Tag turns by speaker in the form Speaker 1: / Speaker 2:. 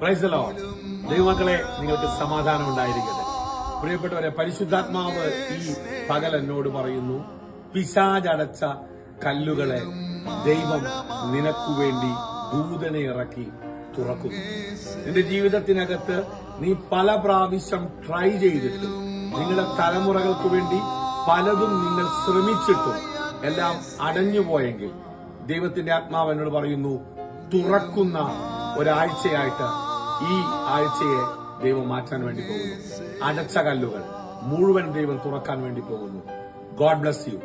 Speaker 1: പ്രൈസലോ ദൈവമക്കളെ നിങ്ങൾക്ക് സമാധാനം ഉണ്ടായിരിക്കട്ടെ. പ്രിയപ്പെട്ടവരെ പരിശുദ്ധാത്മാവ് ഈ പകൽ എന്നോട് പറയുന്നു പിശാചടച്ച കല്ലുകളെ ദൈവം നിനക്കു വേണ്ടി ദൂതനെ ഇറക്കി തുറക്കുന്നു. നിന്റെ ജീവിതത്തിനകത്ത് നീ പല പ്രാവശ്യം ട്രൈ ചെയ്തിട്ടും നിങ്ങളുടെ തലമുറകൾക്ക് വേണ്ടി പലതും നിങ്ങൾ ശ്രമിച്ചിട്ടും എല്ലാം അടഞ്ഞുപോയെങ്കിൽ ദൈവത്തിന്റെ ആത്മാവ് എന്നോട് പറയുന്നു തുറക്കുന്ന ഒരാഴ്ചയായിട്ട് ഈ ആഴ്ചയെ ദൈവം മാറ്റാൻ വേണ്ടി പോകുന്നു. അടച്ച കല്ലുകൾ മുഴുവൻ ദൈവം തുറക്കാൻ വേണ്ടി പോകുന്നു. God bless you